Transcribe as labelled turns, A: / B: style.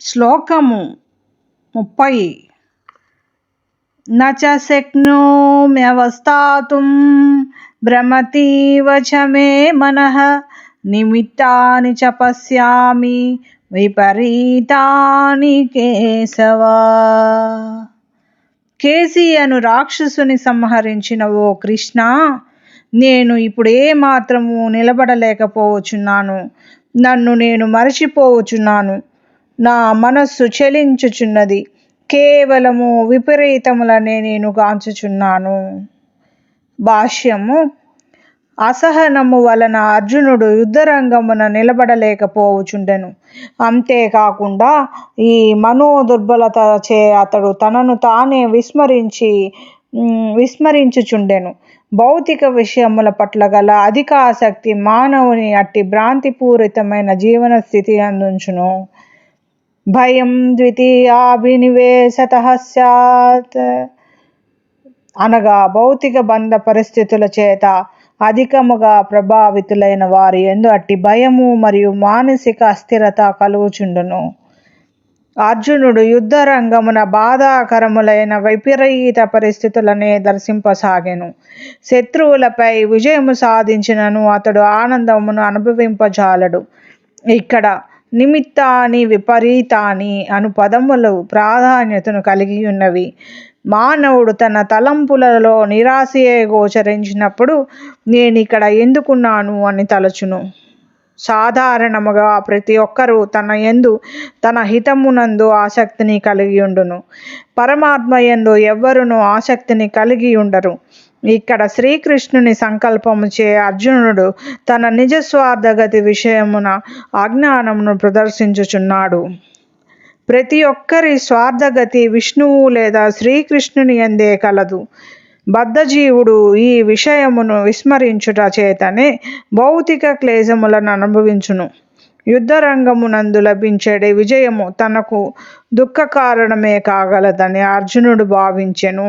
A: శ్లోకము ముప్పై. నచ శక్నోమ్యవస్థాతుం భ్రమతీవ చ మే మనః నిమిత్తాని చ పశ్యామి విపరీతాని కేశవ. కేసి అను రాక్షసుని సంహరించిన ఓ కృష్ణ నేను ఇప్పుడు మాత్రము నిలబడలేకపోవచున్నాను నన్ను నేను మరచిపోవచున్నాను నా మనస్సు చెలించుచున్నది. కేవలము విపరీతములనే నేను గాంచుచున్నాను. భాష్యము అసహనము వలన అర్జునుడు యుద్ధరంగమున నిలబడలేకపోవచుండెను. అంతేకాకుండా ఈ మనోదుర్బలత చే అతడు తనను తానే విస్మరించి విస్మరించుచుండెను. భౌతిక విషయముల పట్ల గల అధిక ఆసక్తి మానవుని అట్టి భ్రాంతిపూరితమైన జీవన స్థితి అందించును. భయం ద్వితీయాభినివేశత సత్. అనగా భౌతిక బంధ పరిస్థితుల చేత అధికముగా ప్రభావితులైన వారి ఎందు అట్టి భయము మరియు మానసిక అస్థిరత కలుగుచుండును. అర్జునుడు యుద్ధ రంగమున బాధాకరములైన విపరీత పరిస్థితులనే దర్శింపసాగెను. శత్రువులపై విజయము సాధించినను అతడు ఆనందమును అనుభవింపజాలడు. ఇక్కడ నిమిత్తాని విపరీతాని అను పదములు ప్రాధాన్యతను కలిగి ఉన్నవి. మానవుడు తన తలంపులలో నిరాశయే గోచరించినప్పుడు నేను ఇక్కడ ఎందుకున్నాను అని తలచును. సాధారణముగా ప్రతి ఒక్కరూ తన ఎందు తన హితమునందు ఆసక్తిని కలిగి ఉండును. పరమాత్మ ఎందు ఎవ్వరును ఆసక్తిని కలిగి ఉండరు. ఇక్కడ శ్రీకృష్ణుని సంకల్పముచే అర్జునుడు తన నిజ స్వార్థగతి విషయమున అజ్ఞానమును ప్రదర్శించుచున్నాడు. ప్రతి ఒక్కరి స్వార్థగతి విష్ణువు లేదా శ్రీకృష్ణుని ఎందే కలదు. బద్ధజీవుడు ఈ విషయమును విస్మరించుట చేతనే భౌతిక క్లేశములను అనుభవించును. యుద్ధరంగమునందు లభించడే విజయము తనకు దుఃఖ కారణమే కాగలదని అర్జునుడు భావించెను.